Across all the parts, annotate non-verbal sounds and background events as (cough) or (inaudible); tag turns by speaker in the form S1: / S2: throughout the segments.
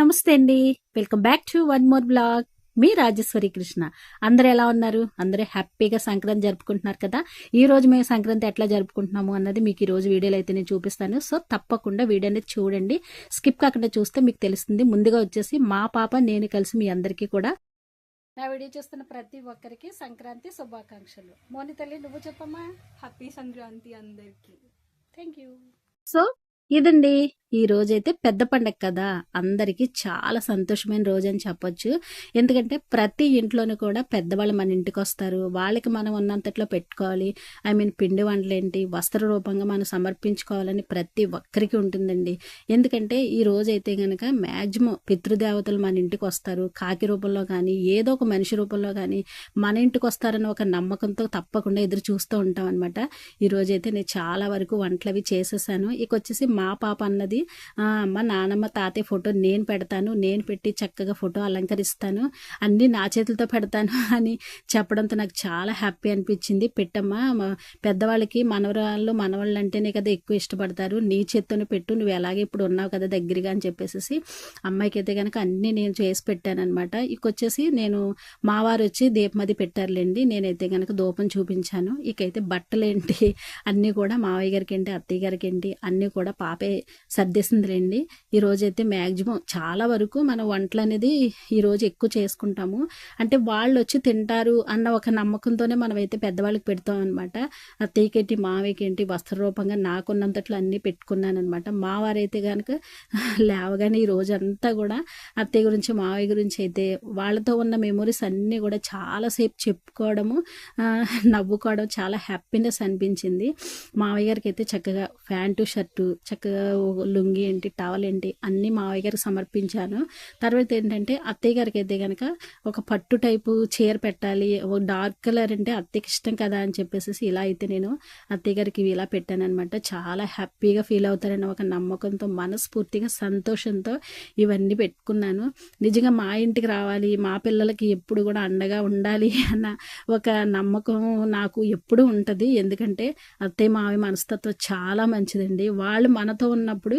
S1: నమస్తే అండి. Welcome back to one more blog. మీ రాజేశ్వరి కృష్ణ. అందరు ఎలా ఉన్నారు? అందరూ హ్యాపీగా సంక్రాంతి జరుపుకుంటున్నారు కదా? ఈ రోజు మేము సంక్రాంతి ఎట్లా జరుపుకుంటున్నాము అన్నది మీకు ఈ రోజు వీడియోలో అయితే నేను చూపిస్తాను. సో తప్పకుండా వీడియో అనేది చూడండి. స్కిప్ కాకుండా చూస్తే మీకు తెలుస్తుంది. ముందుగా వచ్చేసి మా పాప నేను కలిసి మీ అందరికీ కూడా నా వీడియో చూస్తున్న ప్రతి ఒక్కరికి సంక్రాంతి శుభాకాంక్షలు. మోని తల్లి నువ్వు చెప్పమ్మా.
S2: హ్యాపీ సంక్రాంతి అందరికి.
S1: థ్యాంక్ యూ సో ఇదండి. ఈ రోజైతే పెద్ద పండగ కదా. అందరికీ చాలా సంతోషమైన రోజు అని చెప్పొచ్చు. ఎందుకంటే ప్రతి ఇంట్లోనూ కూడా పెద్దవాళ్ళు మన ఇంటికి వస్తారు వాళ్ళకి మనం ఉన్నంతట్లో పెట్టుకోవాలి. ఐ మీన్ పిండి వంటలు ఏంటి వస్త్ర రూపంగా మనం సమర్పించుకోవాలని ప్రతి ఒక్కరికి ఉంటుందండి. ఎందుకంటే ఈ రోజైతే కనుక మ్యాక్సిమం పితృదేవతలు మన ఇంటికి వస్తారు కాకి రూపంలో కానీ ఏదో ఒక మనిషి రూపంలో కానీ మన ఇంటికి వస్తారన్న ఒక నమ్మకంతో తప్పకుండా ఎదురు చూస్తూ ఉంటాం అనమాట ఈ రోజైతే నేను చాలా వరకు వంటలు అవి చేసేసాను. ఇక వచ్చేసి మా పాప అన్నది అమ్మ నానమ్మ తాతయ్య ఫోటో నేను పెడతాను నేను పెట్టి చక్కగా ఫోటో అలంకరిస్తాను అన్నీ నా చేతులతో పెడతాను (laughs) అని చెప్పడంతో నాకు చాలా హ్యాపీ అనిపించింది. పెట్టమ్మా మా పెద్దవాళ్ళకి మనవరాళ్ళు మనవాళ్ళు అంటేనే కదా ఎక్కువ ఇష్టపడతారు. నీ చేత్తోనే పెట్టు నువ్వు ఎలాగే ఇప్పుడు ఉన్నావు కదా దగ్గరగా అని చెప్పేసి అమ్మాయికి అయితే కనుక అన్నీ నేను చేసి పెట్టాను అనమాట ఇకొచ్చేసి నేను మావారు వచ్చి దీపమది పెట్టారులేండి నేనైతే కనుక దూపం చూపించాను. ఇకైతే బట్టలేంటి? (laughs) అన్నీ కూడా మావయ్య గారికి ఏంటి అత్తయ్య గారికి ఏంటి అన్నీ కూడా పాపే సర్దేసిందిలేండి ఈ ఈరోజు అయితే మ్యాక్సిమం చాలా వరకు మన వంటలు అనేది ఈరోజు ఎక్కువ చేసుకుంటాము. అంటే వాళ్ళు వచ్చి తింటారు అన్న ఒక నమ్మకంతోనే మనమైతే పెద్దవాళ్ళకి పెడతాం అనమాట అత్తయ్యకేంటి మావయ్యకేంటి వస్త్ర రూపంగా నాకున్నంతట్లో అన్నీ పెట్టుకున్నాను అనమాట మా వారైతే కనుక లేవగానే ఈ రోజు అంతా కూడా అత్తయ్య గురించి మావయ్య గురించి అయితే వాళ్ళతో ఉన్న మెమొరీస్ అన్నీ కూడా చాలాసేపు చెప్పుకోవడము నవ్వుకోవడం చాలా హ్యాపీనెస్ అనిపించింది. మావయ్య గారికి అయితే చక్కగా ప్యాంటు షర్టు చక్కగా లుంగి ఏంటి టవల్ ఏంటి అన్నీ మావయ్య గారికి సమర్పించాను. తర్వాత ఏంటంటే అత్తయ్య గారికి అయితే కనుక ఒక పట్టు టైపు చీర పెట్టాలి ఒక డార్క్ కలర్ అంటే అత్తయ్యకి ఇష్టం కదా అని చెప్పేసి ఇలా అయితే నేను అత్తయ్య గారికి ఇలా పెట్టానమాట చాలా హ్యాపీగా ఫీల్ అవుతారని ఒక నమ్మకంతో మనస్ఫూర్తిగా సంతోషంతో ఇవన్నీ పెట్టుకున్నాను. నిజంగా మా ఇంటికి రావాలి మా పిల్లలకి ఎప్పుడు కూడా అండగా ఉండాలి అన్న ఒక నమ్మకం నాకు ఎప్పుడూ ఉంటుంది. ఎందుకంటే అత్తయ్య మావి మనస్తత్వం చాలా మంచిదండి. వాళ్ళు మనతో ఉన్నప్పుడు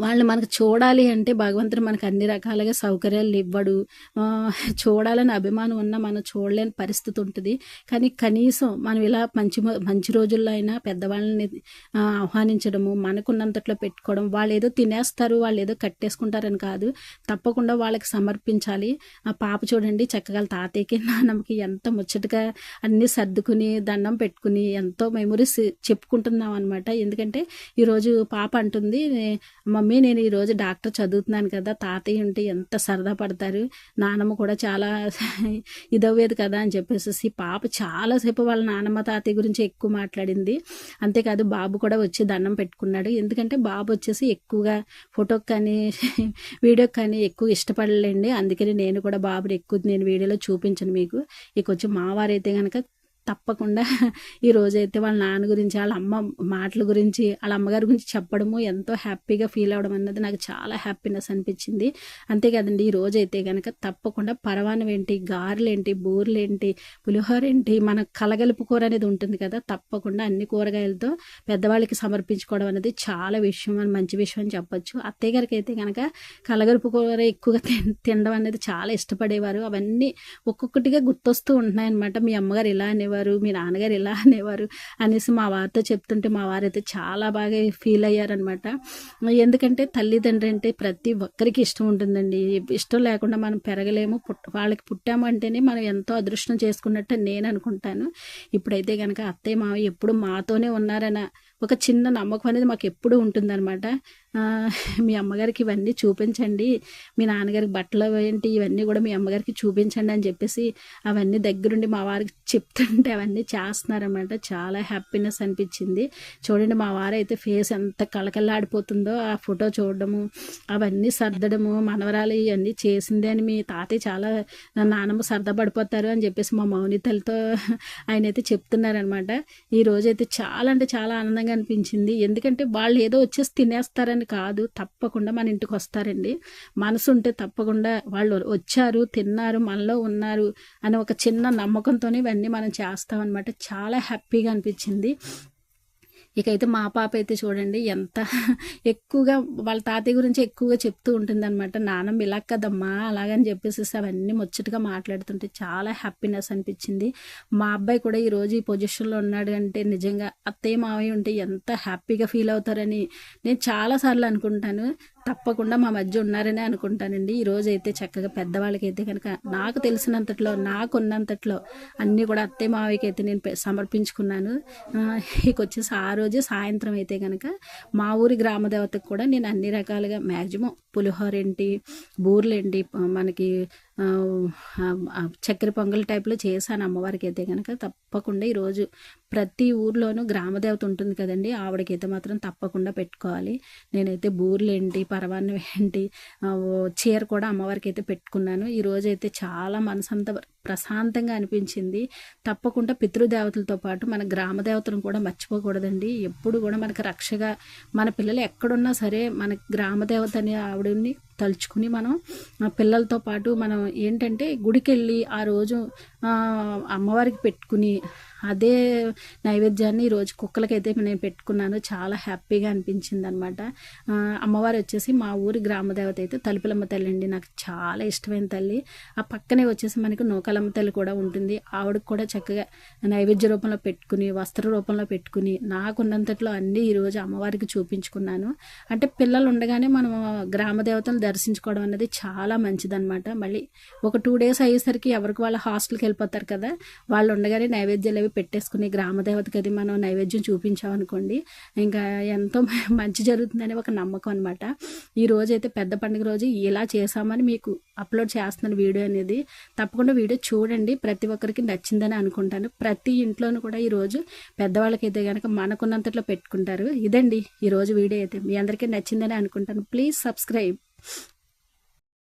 S1: వాళ్ళు మనకు చూడాలి అంటే భగవంతుడు మనకు అన్ని రకాలుగా సౌకర్యాలు ఇవ్వడు. చూడాలని అభిమానం ఉన్నా మనం చూడలేని పరిస్థితి ఉంటుంది. కానీ కనీసం మనం ఇలా మంచి మంచి రోజుల్లో అయినా పెద్దవాళ్ళని ఆహ్వానించడము మనకున్నంతట్లో పెట్టుకోవడం వాళ్ళు ఏదో తినేస్తారు వాళ్ళు ఏదో కట్టేసుకుంటారని కాదు. తప్పకుండా వాళ్ళకి సమర్పించాలి. ఆ పాప చూడండి చక్కగా తాతయ్యకి నాన్నమ్మకి ఎంత ముచ్చటగా అన్నీ సర్దుకుని దండం పెట్టుకుని ఎంతో మెమొరీస్ చెప్పుకుంటున్నాం అనమాట ఎందుకంటే ఈరోజు పాప అంటుంది మమ్మీ నేను ఈరోజు డాక్టర్ చదువుతున్నాను కదా తాతయ్య ఉంటే ఎంత సరదా పడతారు నానమ్మ కూడా చాలా (laughs) ఇదవ్వేది కదా అని చెప్పేసి పాప చాలాసేపు వాళ్ళ నానమ్మ తాతయ్య గురించి ఎక్కువ మాట్లాడింది. అంతేకాదు బాబు కూడా వచ్చి దండం పెట్టుకున్నాడు. ఎందుకంటే బాబు వచ్చేసి ఎక్కువగా ఫోటోకి కానీ (laughs) వీడియోకి కానీ ఎక్కువ ఇష్టపడలేండి. అందుకని నేను కూడా బాబుని ఎక్కువ నేను వీడియోలో చూపించను మీకు. ఇక వచ్చి మావారైతే కనుక తప్పకుండా ఈ రోజైతే వాళ్ళ నాన్న గురించి వాళ్ళ అమ్మ మాటల గురించి వాళ్ళ అమ్మగారి గురించి చెప్పడము ఎంతో హ్యాపీగా ఫీల్ అవడం అన్నది నాకు చాలా హ్యాపీనెస్ అనిపించింది. అంతేకాదండి ఈ రోజైతే కనుక తప్పకుండా పరవానం ఏంటి గారెలేంటి ఏంటి పులిహోర ఏంటి మన కలగలుపు కూర అనేది ఉంటుంది కదా తప్పకుండా అన్ని కూరగాయలతో పెద్దవాళ్ళకి సమర్పించుకోవడం అనేది చాలా విషయం అని మంచి విషయం అని చెప్పొచ్చు. అత్తయ్య గారికి అయితే కనుక కలగలుపు కూర ఎక్కువగా తినడం అనేది చాలా ఇష్టపడేవారు. అవన్నీ ఒక్కొక్కటిగా గుర్తొస్తూ ఉంటున్నాయి అనమాట మీ అమ్మగారు ఇలా అనేవారు. మీ నాన్నగారు ఇలా (laughs) అనేవారు అనేసి మా వారితో చెప్తుంటే మా వారైతే చాలా బాగా ఫీల్ అయ్యారనమాట ఎందుకంటే తల్లిదండ్రి అంటే ప్రతి ఒక్కరికి ఇష్టం ఉంటుందండి. ఇష్టం లేకుండా మనం పెరగలేము. పుట్ట వాళ్ళకి పుట్టాము అంటేనే మనం ఎంతో అదృష్టం చేసుకున్నట్టు నేను అనుకుంటాను. ఇప్పుడైతే కనుక అత్తయ్య మావయ్య ఎప్పుడు మాతోనే ఉన్నారన్న ఒక చిన్న నమ్మకం అనేది మాకు ఎప్పుడూ ఉంటుందన్నమాట. మీ అమ్మగారికి ఇవన్నీ చూపించండి. మీ నాన్నగారికి బట్టలు ఏంటి ఇవన్నీ కూడా మీ అమ్మగారికి చూపించండి అని చెప్పేసి అవన్నీ దగ్గరుండి మా వారికి చెప్తుంటే అవన్నీ చేస్తున్నారన్నమాట. చాలా హ్యాపీనెస్ అనిపించింది. చూడండి మా వారైతే ఫేస్ ఎంత కళకళలాడిపోతుందో ఆ ఫోటో చూడడము అవన్నీ సర్దడము మనవరాలు ఇవన్నీ చేసింది అని మీ తాతయ్య చాలా నానమ్మ సరదా పడిపోతారు అని చెప్పేసి మా మౌనితలతో ఆయన అయితే చెప్తున్నారనమాట ఈ రోజైతే చాలా అంటే చాలా ఆనందంగా అనిపించింది. ఎందుకంటే వాళ్ళు ఏదో వచ్చేసి తినేస్తారని కాదు తప్పకుండా మన ఇంటికి వస్తారండి. మనసు ఉంటే తప్పకుండా వాళ్ళు వచ్చారు తిన్నారు మనలో ఉన్నారు అనే ఒక చిన్న నమ్మకంతో ఇవన్నీ మనం చేస్తామన్నమాట. చాలా హ్యాపీగా అనిపించింది. ఇకైతే మా పాప అయితే చూడండి ఎంత (laughs) ఎక్కువగా వాళ్ళ తాతయ్య గురించి ఎక్కువగా చెప్తూ ఉంటుంది అనమాట నాన్నమ్మ ఇలా కదమ్మా అలాగని చెప్పేసి అవన్నీ ముచ్చటగా మాట్లాడుతుంటే చాలా హ్యాపీనెస్ అనిపించింది. మా అబ్బాయి కూడా ఈరోజు ఈ పొజిషన్లో ఉన్నాడు అంటే నిజంగా అత్తయ్య మావయ్య ఉంటే ఎంత హ్యాపీగా ఫీల్ అవుతారని నేను చాలాసార్లు అనుకుంటాను. తప్పకుండా మా మధ్య ఉన్నారని అనుకుంటానండి. ఈ అయితే చక్కగా పెద్దవాళ్ళకైతే కనుక నాకు తెలిసినంతట్లో నాకు ఉన్నంతట్లో అన్నీ కూడా అత్తయ్య మావయ్యకి అయితే నేను సమర్పించుకున్నాను. ఇక వచ్చేసి ఆ రోజు సాయంత్రం అయితే కనుక మా ఊరి గ్రామ దేవతకు కూడా నేను అన్ని రకాలుగా మ్యాక్సిమం పులిహోర ఏంటి బూర్లు ఏంటి మనకి చక్కెర పొంగల్ టైప్లో చేశాను అమ్మవారికి అయితే కనుక తప్పకుండా ఈరోజు ప్రతి ఊర్లోనూ గ్రామదేవత ఉంటుంది కదండి ఆవిడకైతే మాత్రం తప్పకుండా పెట్టుకోవాలి. నేనైతే బూర్లేంటి పరవాన్నం ఏంటి చీర కూడా అమ్మవారికి అయితే పెట్టుకున్నాను. ఈరోజు అయితే చాలా మనసంతా ప్రశాంతంగా అనిపించింది. తప్పకుండా పితృదేవతలతో పాటు మన గ్రామదేవతలను కూడా మర్చిపోకూడదండి. ఎప్పుడు కూడా మనకు రక్షగా మన పిల్లలు ఎక్కడున్నా సరే మన గ్రామ దేవత అనే ఆవిడని తలుచుకుని మనం పిల్లలతో పాటు మనం ఏంటంటే గుడికి వెళ్ళి ఆ రోజు అమ్మవారికి పెట్టుకుని అదే నైవేద్యాన్ని ఈరోజు కుక్కలకైతే నేను పెట్టుకున్నాను. చాలా హ్యాపీగా అనిపించింది అనమాట అమ్మవారు వచ్చేసి మా ఊరి గ్రామదేవత అయితే తలుపులమ్మ తల్లి అండి. నాకు చాలా ఇష్టమైన తల్లి. ఆ పక్కనే వచ్చేసి మనకి నూకలమ్మ తల్లి కూడా ఉంటుంది. ఆవిడకి కూడా చక్కగా నైవేద్య రూపంలో పెట్టుకుని వస్త్ర రూపంలో పెట్టుకుని నాకున్నంతట్లో అన్నీ ఈరోజు అమ్మవారికి చూపించుకున్నాను. అంటే పిల్లలు ఉండగానే మనం గ్రామదేవతను దర్శించుకోవడం అనేది చాలా మంచిదన్నమాట మళ్ళీ ఒక టూ డేస్ అయ్యేసరికి ఎవరికి వాళ్ళ హాస్టల్కి వెళ్ళిపోతారు కదా వాళ్ళు ఉండగానే నైవేద్యాలు పెట్టేసుకుని గ్రామదేవతకి అది మనం నైవేద్యం చూపించామనుకోండి ఇంకా ఎంతో (laughs) మంచి జరుగుతుందని ఒక నమ్మకం అనమాట ఈ రోజు అయితే పెద్ద పండుగ రోజు ఇలా చేసామని మీకు అప్లోడ్ చేస్తున్నాను వీడియో అనేది తప్పకుండా వీడియో చూడండి ప్రతి ఒక్కరికి నచ్చిందని అనుకుంటాను. ప్రతి ఇంట్లోనూ కూడా ఈ రోజు పెద్దవాళ్ళకైతే కనుక మనకున్నంతట్లో పెట్టుకుంటారు. ఇదండి ఈరోజు వీడియో అయితే. మీ అందరికీ నచ్చిందని అనుకుంటాను. Please subscribe.